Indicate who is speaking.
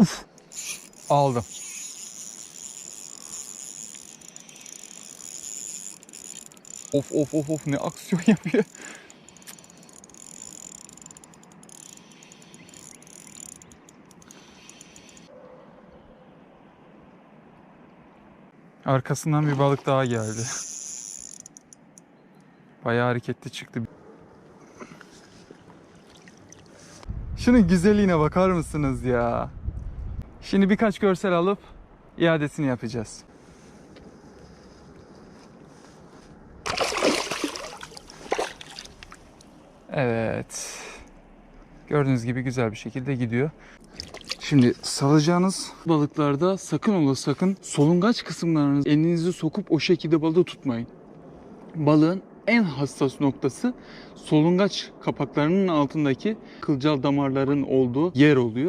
Speaker 1: Uf. Aldım. Of of of of ne aksiyon yapıyor. Arkasından bir balık daha geldi. Bayağı hareketli çıktı. Şunun güzelliğine bakar mısınız ya? Şimdi birkaç görsel alıp iadesini yapacağız. Evet. Gördüğünüz gibi güzel bir şekilde gidiyor. Şimdi salacağınız balıklarda sakın ola sakın solungaç kısımlarınızı elinizi sokup o şekilde balığı tutmayın. Balığın en hassas noktası solungaç kapaklarının altındaki kılcal damarların olduğu yer oluyor.